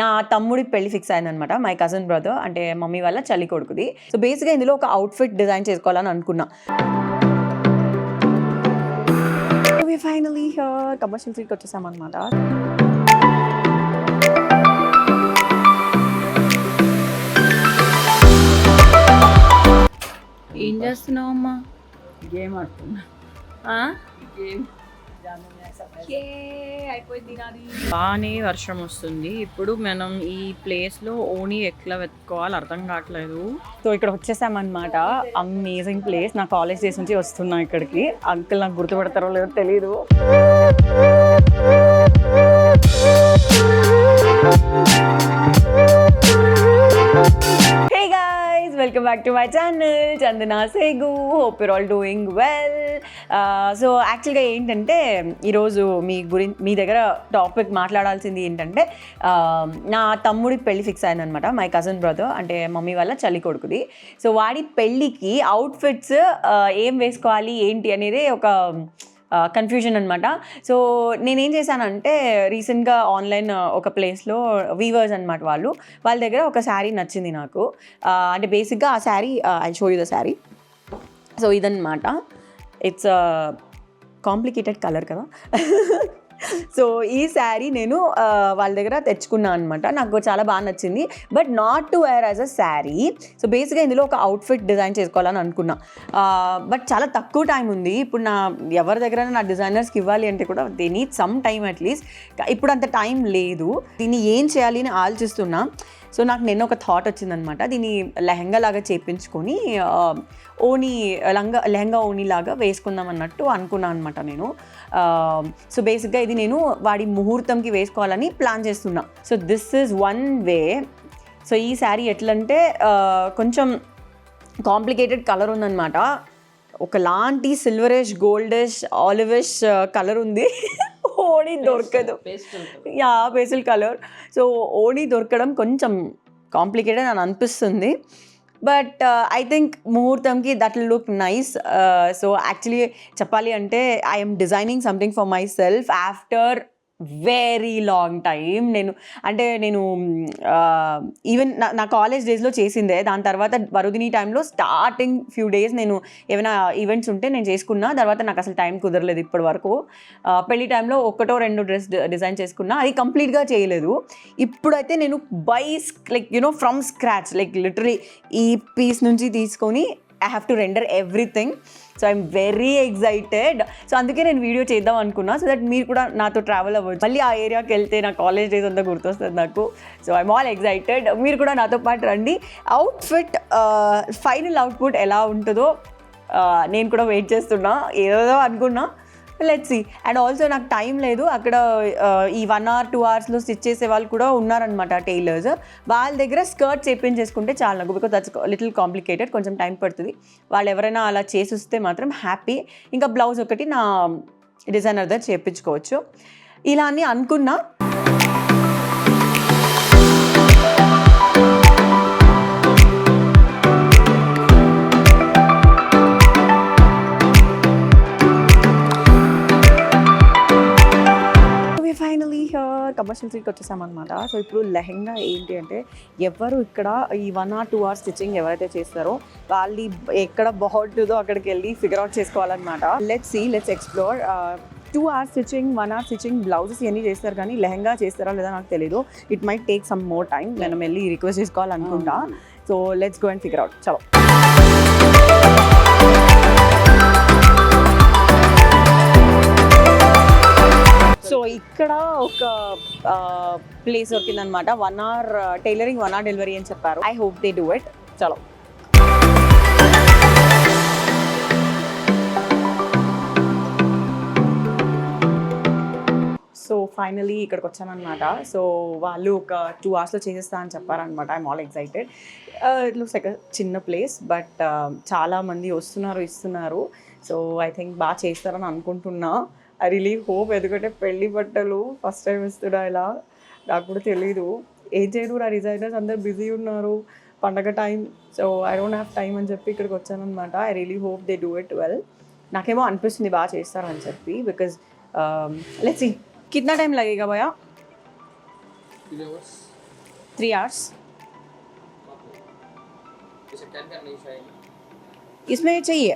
నా తమ్ముడి పెళ్ళి ఫిక్స్ అయిందనమాట మై కజిన్ బ్రదర్ అంటే మమ్మీ వాళ్ళ చలి కొడుకుది. సో బేసిక్గా ఇందులో ఒక అవుట్ఫిట్ డిజైన్ చేసుకోవాలని అనుకున్నా. ఫైనలీ కమర్షియల్ సీట్కి వచ్చేసామన్నమాట. ఏం చేస్తున్నావు అమ్మా? గేమ్ ఆడుతున్నా. గేమ్ బాగానే వర్షం వస్తుంది. ఇప్పుడు మనం ఈ ప్లేస్లో ఓణి ఎట్లా వెతుక్కోవాలి అర్థం కావట్లేదు. సో ఇక్కడ వచ్చేసామన్నమాట. అమేజింగ్ ప్లేస్ నా కాలేజ్ డేస్ నుంచి వస్తున్నా ఇక్కడికి. అంకుల్ నాకు గుర్తుపెడతారో లేదో తెలియదు you. Welcome back to my channel Chandana Segu hope you're all doing well so యాక్చువల్గా ఏంటంటే ఈరోజు మీ గురించి మీ దగ్గర టాపిక్ మాట్లాడాల్సింది ఏంటంటే um, నా తమ్ముడి పెళ్ళి ఫిక్స్ అయిందనమాట మై కజిన్ బ్రదర్ అంటే మమ్మీ వాళ్ళ చలి కొడుకుది. సో వాడి పెళ్ళికి అవుట్ఫిట్స్ uh, ఏం వేసుకోవాలి ఏంటి అనేది ఒక కన్ఫ్యూజన్ అనమాట సో నేనేం చేశానంటే రీసెంట్గా ఆన్లైన్ ఒక ప్లేస్లో వీవర్స్ అనమాట వాళ్ళు. వాళ్ళ దగ్గర ఒక శారీ నచ్చింది నాకు. అంటే బేసిక్గా ఆ sari I show you the sari so ఇదన్నమాట. ఇట్స్ కాంప్లికేటెడ్ కలర్ కదా. సో ఈ శారీ నేను వాళ్ళ దగ్గర తెచ్చుకున్నాను అనమాట నాకు చాలా బాగా నచ్చింది. But not to wear as a sari. So బేసిక్గా ఇందులో ఒక అవుట్ఫిట్ డిజైన్ చేసుకోవాలని అనుకున్నా. బట్ చాలా తక్కువ టైం ఉంది. ఇప్పుడు నా ఎవరి దగ్గర నా డిజైనర్స్కి ఇవ్వాలి అంటే కూడా they need some time at least. ఇప్పుడు అంత టైం లేదు. దీన్ని ఏం చేయాలి అని ఆలోచిస్తున్నా. సో నాకు నిన్న ఒక థాట్ వచ్చిందనమాట. దీన్ని లెహంగా లాగా చేపించుకొని ఆ, ఓని లంగా లెహంగా ఓని లాగా వేసుకుందాం అన్నట్టు అనుకున్నాను అనమాట నేను సో బేసిక్గా ఇది నేను వాడి ముహూర్తంకి వేసుకోవాలని ప్లాన్ చేస్తున్నా. So this is one way so ఈ శారీ ఎట్లంటే కొంచెం కాంప్లికేటెడ్ కలర్ ఉందన్నమాట ఒకలాంటి సిల్వరిష్ గోల్డిష్ ఆలివిష్ కలర్ ఉంది. ఓడి దొరకదు. యా బేసిల్ కలర్ సో ఓడి దొరకడం కొంచెం కాంప్లికేటెడ్ అని అనిపిస్తుంది. But I think ముహూర్తంకి that look nice so actually చెప్పాలి అంటే I'm designing something for myself after very long time నేను అంటే నేను ఈవెన్ నా నా కాలేజ్ డేస్లో చేసిందే. దాని తర్వాత వరుదిని టైంలో స్టార్టింగ్ ఫ్యూ డేస్ నేను ఏమైనా ఈవెంట్స్ ఉంటే నేను చేసుకున్నా. తర్వాత నాకు అసలు టైం కుదరలేదు ఇప్పటి వరకు పెళ్ళి టైంలో ఒకటో రెండు డ్రెస్ డిజైన్ చేసుకున్నా. అది కంప్లీట్గా చేయలేదు. ఇప్పుడైతే నేను by like you know from scratch like literally ఈ పీస్ నుంచి తీసుకొని I have to render everything so I'm very excited so అందుకే నేను వీడియో చేద్దాం అనుకున్నా. సో దట్ మీరు కూడా నాతో ట్రావెల్ అవ్వచ్చు. మళ్ళీ ఆ ఏరియాకి వెళ్తే నా కాలేజ్ డేస్ అంతా గుర్తొస్తుంది నాకు. సో ఐఎమ్ ఆల్ ఎగ్జైటెడ్ మీరు కూడా నాతో పాటు రండి. అవుట్ఫిట్ ఫైనల్ అవుట్పుట్ ఎలా ఉంటుందో uh, నేను కూడా వెయిట్ చేస్తున్నా. ఏదో అనుకున్నా. లెట్ సి అండ్ ఆల్సో నాకు టైం లేదు. అక్కడ ఈ వన్ అవర్ టూ అవర్స్లో స్టిచ్ చేసే వాళ్ళు కూడా ఉన్నారనమాట టైలర్స్ వాళ్ళ దగ్గర స్కర్ట్ చేపించేసుకుంటే చాలా నాకు. బికాస్ దట్స్ లిటిల్ కాంప్లికేటెడ్ కొంచెం టైం పడుతుంది. వాళ్ళు ఎవరైనా అలా చేసి వస్తే మాత్రం హ్యాపీ ఇంకా బ్లౌజ్ ఒకటి నా డిజైనర్ దగ్గర చేయించుకోవచ్చు ఇలా అని అనుకున్నా. కమర్షియల్ సీట్కి వచ్చేసామన్నమాట. సో ఇప్పుడు లెహంగా ఏంటి అంటే ఎవరు ఇక్కడ ఈ one or two hours stitching ఎవరైతే చేస్తారో వాళ్ళు ఎక్కడ బాగుంటుందో అక్కడికి వెళ్ళి ఫిగర్ అవుట్ చేసుకోవాలన్నమాట. Let's see let's explore two hours stitching one hour stitching blouses ఇవన్నీ చేస్తారు కానీ లెహంగా చేస్తారా లేదా నాకు తెలియదు it might take some more time మనం వెళ్ళి request చేసుకోవాలనుకుంటా. So let's go and figure out చలో. ఇక్కడ ఒక place దొరికిందనమాట. One hour tailoring one hour delivery అని చెప్పారు. I hope they do it చలో. సో ఫైనలీ ఇక్కడికి వచ్చానమాట సో వాళ్ళు ఒక టూ అవర్స్లో చేసేస్తా అని చెప్పారనమాట. I'm all excited it looks like చిన్న ప్లేస్ బట్ uh, చాలా మంది వస్తున్నారు ఇస్తున్నారు. సో ఐ థింక్ బాగా చేస్తారని అనుకుంటున్నా. ఐ రిలీ హోప్ ఎందుకంటే పెళ్లి బట్టలు ఫస్ట్ టైం ఇస్తున్నా ఇలా నాకు కూడా తెలీదు ఏం చేయరు నా డిజైనర్స్ అందరు బిజీ ఉన్నారు పండగ time so I don't have time అని చెప్పి ఇక్కడికి వచ్చానమాట I really hope they do it well నాకేమో అనిపిస్తుంది బాగా చేస్తారని చెప్పి um, బికాజ్ లెట్స్ सी कितना टाइम लगेगा भैया Three hours. త్రీ అవర్స్ इसे टर्न करनी चाहिए इसमें चाहिए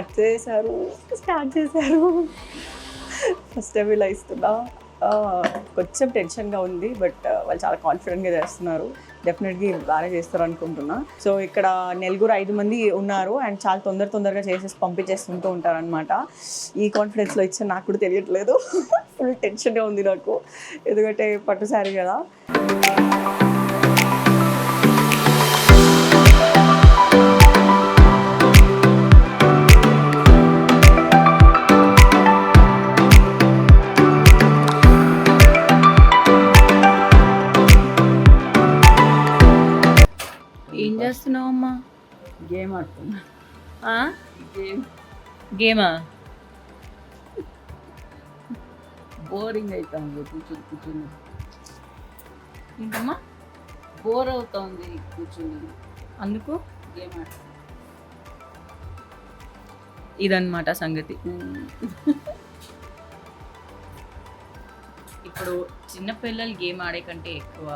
కట్ చేశారు స్టార్ట్ చేశారు. ఫస్ట్ టైం ఇలా ఇస్తున్నా. కొంచెం టెన్షన్గా ఉంది బట్ వాళ్ళు చాలా కాన్ఫిడెంట్గా చేస్తున్నారు. డెఫినెట్గా బాగా చేస్తారు అనుకుంటున్నా. సో ఇక్కడ నలుగురు ఐదు మంది ఉన్నారు అండ్ చాలా తొందర తొందరగా చేసేసి పంపించేస్తుంటూ ఉంటారనమాట ఈ కాన్ఫిడెన్స్లో ఇచ్చే నాకు కూడా తెలియట్లేదు. ఫుల్ టెన్షన్గా ఉంది నాకు. ఎందుకంటే పట్టు శారీ కదా. గేమ్ ఆడుతున్నా గేమ్ బోరింగ్ అవుతుంది కూర్చుని కూర్చుని. ఏంటమ్మా? బోర్ అవుతుంది కూర్చుని. అందుకు? గేమ్ ఆడుతున్నా ఇదన్నమాట సంగతి. ఇప్పుడు చిన్న పిల్లలు గేమ్ ఆడే కంటే ఎక్కువ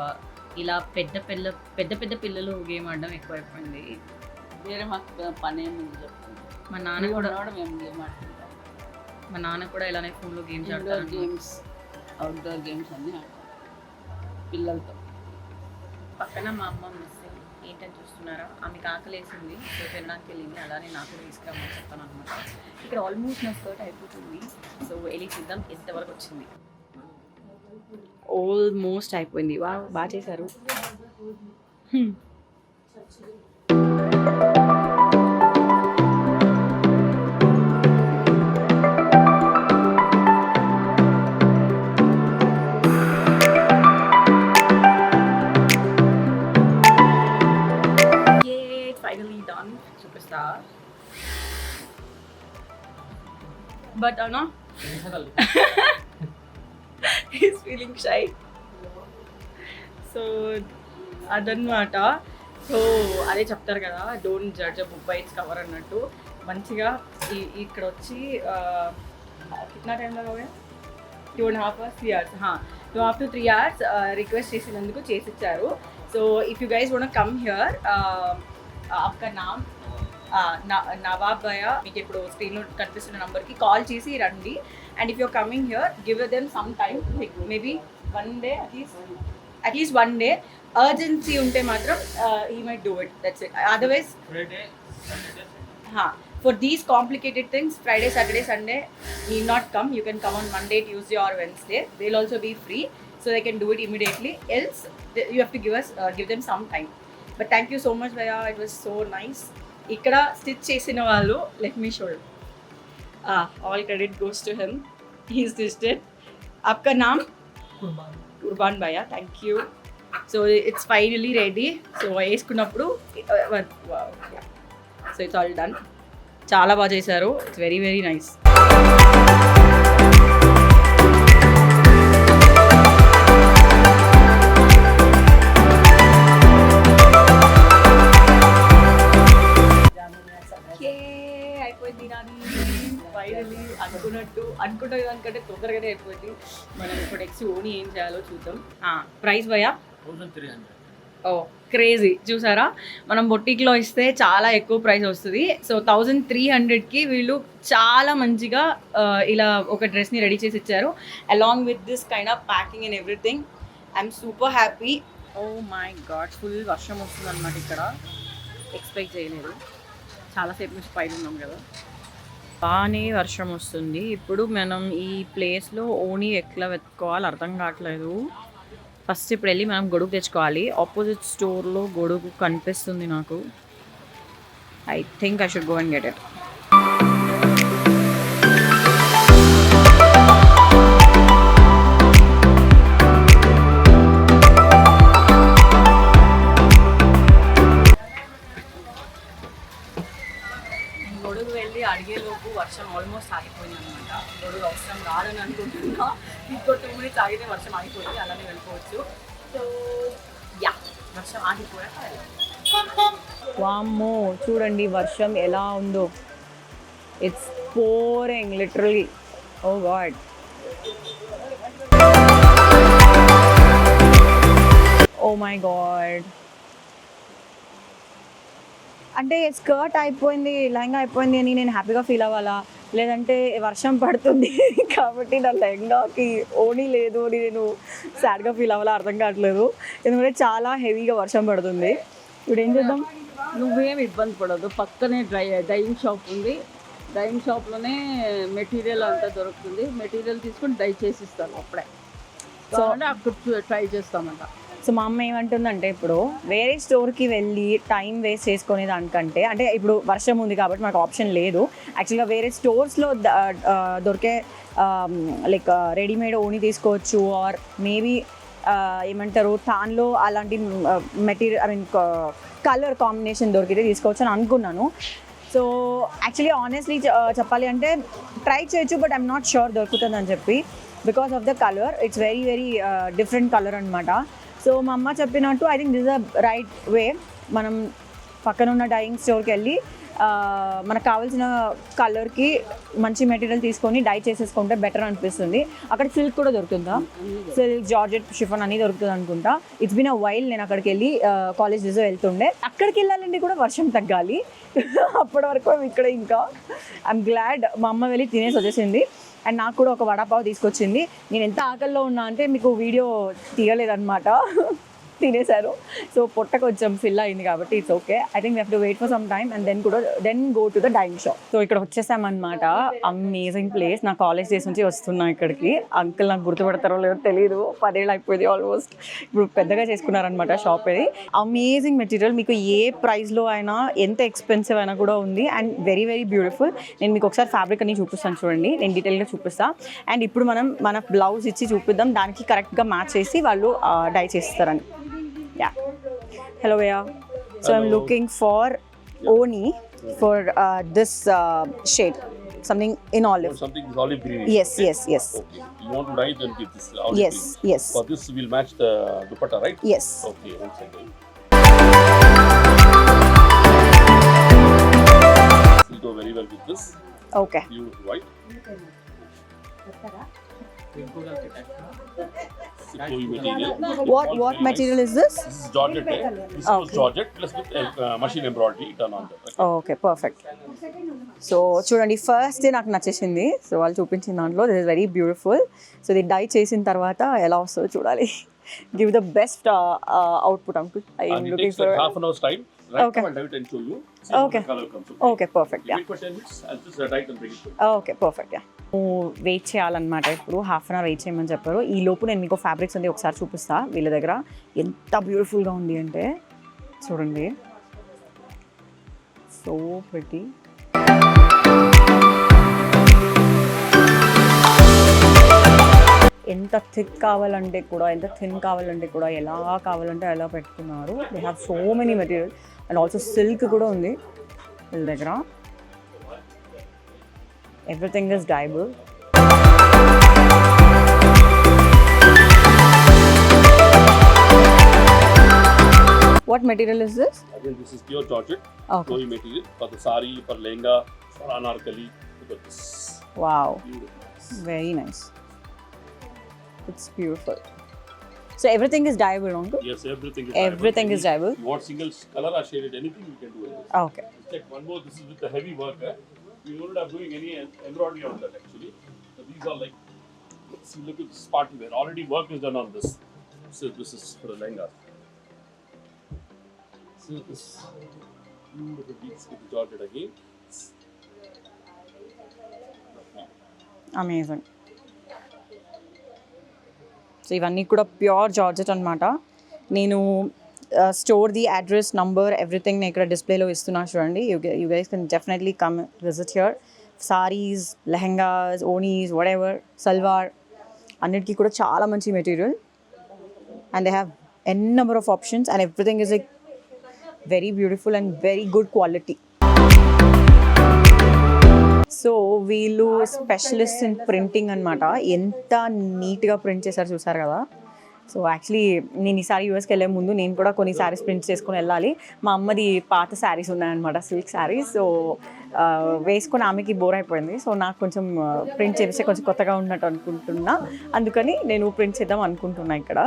ఇలా పెద్ద పిల్ల పెద్ద పెద్ద పిల్లలు గేమ్ ఆడడం ఎక్కువ అయిపోయింది వేరే మాకు పని ఏముంది చెప్తుంది మా నాన్న కూడా మేము గేమ్ ఆడుతుంటాం మా నాన్న కూడా ఇలానే ఫోన్లో గేమ్స్ ఆడతారు గేమ్స్ అవుట్డోర్ గేమ్స్ అన్నీ ఆడతాం పిల్లలతో. పక్కన మా అమ్మ మిస్ ఏంటని చూస్తున్నారా? ఆమెకి ఆకలేసింది. సో తినడానికి వెళ్ళింది. అలానే నాకు కూడా తీసుకురమ్మని చెప్తాను అనమాట ఇక్కడ ఆల్మోస్ట్ నా స్కర్ట్ అయిపోతుంది. సో వెళ్ళి చూద్దాం ఎంతవరకు వచ్చింది. ఆల్మోస్ట్ అయిపోయింది. బాగా చేశారు. but uh, no. he's feeling shy. So, ಅದನ್మాట సో అదే చెప్తారు కదా don't judge book by its cover అన్నట్టు. మంచిగా ఈ- ఇక్కడ వచ్చి కిట్నా time లగా two and half hours three hours two half to three hours request చేసినందుకు చేసి ఇచ్చారు so if you guys want come here అక్క నామ్ నవాబ్ భయ మీకు ఇప్పుడు స్క్రీన్లో కనిపిస్తున్న నెంబర్కి కాల్ చేసి రండి. And if you're coming here give them some time maybe one day at least at least one day urgency ఉంటే మాత్రం he might do it that's it otherwise Friday हाँ for these complicated things friday saturday sunday need not come you can come on monday tuesday or wednesday they'll also be free so they can do it immediately else th- you have to give us uh, give them some time but thank you so much Vaya. it was so nice ఇక్కడ stitch చేసిన వాళ్ళు let me show all credit goes to him he stitched it आपका नाम కుర్బాన్ భయ్య thank you so it's finally ready so వేసుకున్నప్పుడు so it's all done చాలా బాగా చేశారు. It's very very nice finally అనుకున్నట్టు అనుకున్న దానికంటే తొందరగానే అయిపోయింది. మనం ఇప్పుడు నెక్స్ట్ ఓని ఏం చేయాలో చూద్దాం. ప్రైస్ భయా ఓ క్రేజీ. చూసారా? మనం బొట్టిక్లో ఇస్తే చాలా ఎక్కువ ప్రైస్ వస్తుంది. సో థౌజండ్ త్రీ హండ్రెడ్కి వీళ్ళు చాలా మంచిగా ఇలా ఒక డ్రెస్ని రెడీ చేసి ఇచ్చారు. Along with this kind of packing and everything I'm super happy oh my god full వర్షం వస్తుంది అనమాట ఇక్కడ. ఎక్స్పెక్ట్ చేయలేదు. చాలాసేపు నుంచి పైన ఉన్నాం కదా. బాగానే వర్షం వస్తుంది. ఇప్పుడు మనం ఈ ప్లేస్లో ఓనీ ఎట్లా వెతుక్కోవాలి అర్థం కావట్లేదు. ఫస్ట్ ఇప్పుడు వెళ్ళి మనం గొడుగు తెచ్చుకోవాలి. ఆపోజిట్ స్టోర్లో గొడుగు కనిపిస్తుంది నాకు. I think I should go and get it గొడుగు వెళ్ళి అడిగేలోపు వర్షం ఆల్మోస్ట్ ఆగిపోయింది అనమాట గొడుగు అవసరం రాదని అనుకుంటున్నా. ఇంకో మినిట్స్ ఆగితే వర్షం ఆగిపోయింది అలానే వెళ్ళిపోవచ్చు. సో యా వర్షం ఆగిపోయాక వామ్మో చూడండి వర్షం ఎలా ఉందో. It's pouring literally oh god oh my god అంటే స్కర్ట్ అయిపోయింది లెహంగా అయిపోయింది అని నేను హ్యాపీగా ఫీల్ అవ్వాలా? లేదంటే వర్షం పడుతుంది. కాబట్టి నా లెహంగాకి ఓనీ లేదు అని నేను సాడ్గా ఫీల్ అవ్వాలా అర్థం కావట్లేదు. ఎందుకంటే చాలా హెవీగా వర్షం పడుతుంది. ఇప్పుడు ఏం చేద్దాం? నువ్వేం ఇబ్బంది పడదు పక్కనే డ్రై డైయింగ్ షాప్ ఉంది. డైయింగ్ షాప్లోనే మెటీరియల్ అంతా దొరుకుతుంది. మెటీరియల్ తీసుకొని డై చేసి ఇస్తాను అప్పుడే. సో అంటే అక్కడ ట్రై చేస్తామంట. సో మా అమ్మ ఏమంటుందంటే ఇప్పుడు వేరే స్టోర్కి వెళ్ళి టైం వేస్ట్ చేసుకునే దానికంటే అంటే ఇప్పుడు వర్షం ఉంది కాబట్టి మనకు ఆప్షన్ లేదు. యాక్చువల్గా వేరే స్టోర్స్లో దొరికే లైక్ రెడీమేడ్ ఓని తీసుకోవచ్చు. ఆర్ మేబీ ఏమంటారు తాన్లో అలాంటి material I mean colour combination దొరికితే తీసుకోవచ్చు అని అనుకున్నాను. సో యాక్చువల్లీ ఆనెస్ట్లీ చెప్పాలి అంటే ట్రై చేయొచ్చు బట్ ఐఎమ్ నాట్ షూర్ దొరుకుతుందని చెప్పి. Because of the colour it's very very different colour అనమాట సో మా అమ్మ చెప్పినట్టు I think this a right way మనం పక్కన ఉన్న డైయింగ్ స్టోర్కి వెళ్ళి మనకు కావాల్సిన కలర్కి మంచి మెటీరియల్ తీసుకొని డై చేసేసుకుంటే బెటర్ అనిపిస్తుంది. అక్కడ సిల్క్ కూడా దొరుకుతుందా? సిల్క్ జార్జెట్ షిఫన్ అని దొరుకుతుంది అనుకుంటా. ఇట్స్ బిన్ అ వైల్ నేను అక్కడికి వెళ్ళి కాలేజ్ డేస్ వెళ్తుండే. అక్కడికి వెళ్ళాలంటే కూడా వర్షం తగ్గాలి. అప్పటి వరకు ఇక్కడ ఇంకా. ఐఎమ్ గ్లాడ్ మా అమ్మ వెళ్ళి తినేసి వచ్చేసింది. అండ్ నాకు కూడా ఒక వడాపావ్ తీసుకొచ్చింది. నేను ఎంత ఆకలిలో ఉన్నా అంటే మీకు వీడియో తీయలేదన్నమాట. తినేశారు. సో పొట్ట కొంచెం ఫిల్ అయింది కాబట్టి it's okay I think we have to wait for some time and then కూడా then go to the dining shop so ఇక్కడ వచ్చేసామన్నమాట. అమేజింగ్ ప్లేస్ నా కాలేజ్ డేస్ నుంచి వస్తున్నా ఇక్కడికి. అంకుల్ నాకు గుర్తుపడతారో లేదో తెలియదు పదేళ్ళు అయిపోయింది ఆల్మోస్ట్ ఇప్పుడు పెద్దగా చేసుకున్నారనమాట షాప్ ఇది. అమేజింగ్ మెటీరియల్ మీకు ఏ ప్రైస్లో అయినా ఎంత ఎక్స్పెన్సివ్ అయినా కూడా ఉంది. అండ్ వెరీ వెరీ బ్యూటిఫుల్ నేను మీకు ఒకసారి ఫ్యాబ్రిక్ అని చూపిస్తాను చూడండి. నేను డీటెయిల్గా చూపిస్తాను అండ్ ఇప్పుడు మనం మన బ్లౌజ్ ఇచ్చి చూపిద్దాం. దానికి కరెక్ట్గా మ్యాచ్ చేసి వాళ్ళు డై చేస్తారని. Yeah. Hello, Bhaiya. So I'm looking for Oni for uh, this uh, shade, something in olive. something is olive green. Yes, yes, yes. Okay. You want to dye, then give this olive Yes, green. yes, but this, will match the dupatta, right? yes. Okay, one second. Will go very well with this. Okay. Beautiful white. Flowy material. What what material is this This is Georgette. eh? This was Okay. Georgette plus with uh, machine embroidery done on that. Okay. Okay perfect so చూడండి first నాకు నచ్చేసింది so వాళ్ళు చూపించిన దాంట్లో this is very beautiful so ఇది dye చేసిన తర్వాత ఎలా వస్తుందో చూడాలి give the best output uncle I And it looking takes like for half an hour's time. Right Okay. now I'll dye it and show you. See how Okay. the color comes. Okay perfect yeah Wait for 10 minutes. I'll just uh, dye it and bring it to you. Okay perfect yeah wait చేయాలన్నమాట. ఇప్పుడు half an hour wait చేయమని చెప్పారు. ఈ లోపు నేను మీకు fabrics ఉంది ఒకసారి చూపిస్తా. వీళ్ళ దగ్గర ఎంత బ్యూటిఫుల్గా ఉంది అంటే చూడండి. సో ప్రతి ఎంత థిక్ కావాలంటే కూడా ఎంత థిన్ కావాలంటే కూడా ఎలా కావాలంటే అలా పెట్టుకున్నారు. They have so many material and also silk కూడా ఉంది వీళ్ళ దగ్గర. everything is dyeable. What material is this? Again, this is pure Georgette, okay. flowy material for the sari, for lehenga, for anarkali. Look at this. Wow. Beautiful. Very nice. It's beautiful. So everything is dyeable, Uncle? Yes, everything is everything dyeable. Everything is dyeable. What single color or shaded, anything you can do. Anything. Okay. Check one more. This is with the heavy work. Eh? You don't have doing any em- embroidery on that actually. So these are like, see, look at this party wear. Already work is done on this. So this is for the lehenga. So this beautiful piece with the Georgette again. Amazing so ఇవన్నీ కూడా pure georgette అనమాట నేను store the address number everything నేను ఇక్కడ డిస్ప్లేలో ఇస్తున్నా చూడండి. You you guys can definitely come visit here saris lehengas onis whatever salwar అన్నిటికీ కూడా చాలా మంచి material and they have an number of options and everything is like very beautiful and very good quality so వీళ్ళు specialist in printing అనమాట ఎంత నీట్గా print చేశారు చూసారు కదా? సో యాక్చువల్లీ నేను ఈసారి యూఎస్కి వెళ్ళే ముందు నేను కూడా కొన్ని శారీస్ ప్రింట్ చేసుకుని వెళ్ళాలి. మా అమ్మది పాత శారీస్ ఉన్నాయన్నమాట సిల్క్ శారీస్ సో వేసుకుని ఆమెకి బోర్ అయిపోయింది. సో నాకు కొంచెం ప్రింట్ చేస్తే కొంచెం కొత్తగా ఉన్నట్టు అనుకుంటున్నా. అందుకని నేను ప్రింట్ చేద్దాం అనుకుంటున్నా ఇక్కడ.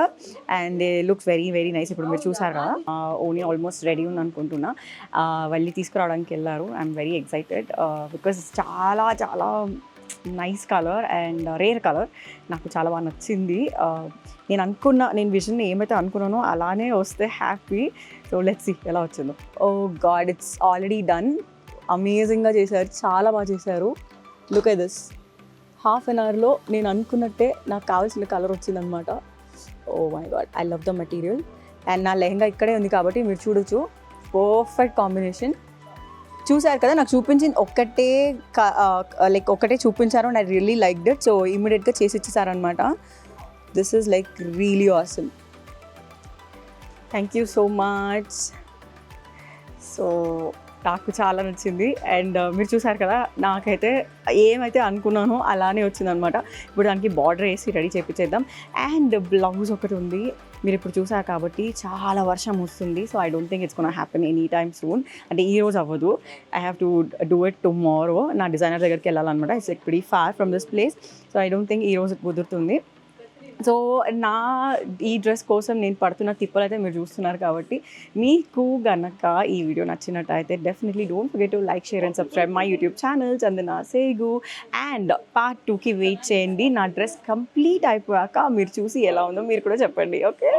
And looks very very nice ఇప్పుడు మీరు చూసారు? కదా ఓన్లీ ఆల్మోస్ట్ రెడీ ఉంది అనుకుంటున్నా. వెళ్ళి తీసుకురావడానికి వెళ్ళారు. ఐఎమ్ వెరీ ఎక్సైటెడ్ బికాస్ చాలా చాలా nice colour and rare colour నాకు చాలా బాగా నచ్చింది. నేను అనుకున్న నేను విజన్ ఏమైతే అనుకున్నానో అలానే వస్తే హ్యాపీ. సో లెట్స్ సి ఎలా వచ్చిందో. Oh god it's already done అమేజింగ్గా చేశారు. చాలా బాగా చేశారు. Look I this half an అవర్లో నేను అనుకున్నట్టే నాకు కావాల్సిన కలర్ వచ్చిందనమాట ఓ my god I love the material and నా లెహంగా ఇక్కడే ఉంది కాబట్టి మీరు చూడొచ్చు. పర్ఫెక్ట్ కాంబినేషన్ చూసారు కదా నాకు చూపించింది ఒక్కటే లైక్ ఒక్కటే చూపించారు and I really like that so ఇమీడియట్గా చేసి ఇచ్చేసారనమాట this is like really awesome thank you so much so నాకు చాలా నచ్చింది. అండ్ మీరు చూసారు కదా నాకైతే ఏమైతే అనుకున్నానో అలానే వచ్చిందనమాట. ఇప్పుడు దానికి బార్డర్ వేసి రెడీ చేపించేద్దాం అండ్ బ్లౌజ్ ఒకటి ఉంది. మీరు ఇప్పుడు చూసారు కాబట్టి చాలా వర్షం వస్తుంది. So I don't think it's gonna happen any time soon. అంటే ఈ రోజు అవ్వదు. I have to do it tomorrow. నా డిజైనర్ దగ్గరికి వెళ్ళాలన్నమాట. It's a pretty far from this place. So I don't think ఈ రోజు కుదురుతుంది. సో నా ఈ డ్రెస్ కోసం నేను పడుతున్న తిప్పలు అయితే మీరు చూస్తున్నారు కాబట్టి మీకు గనక ఈ వీడియో నచ్చినట్టయితే definitely don't forget to like share and subscribe my YouTube channel Chandana Segu and part టూకి వెయిట్ చేయండి. నా డ్రెస్ కంప్లీట్ అయిపోయాక మీరు చూసి ఎలా ఉందో మీరు కూడా చెప్పండి ఓకే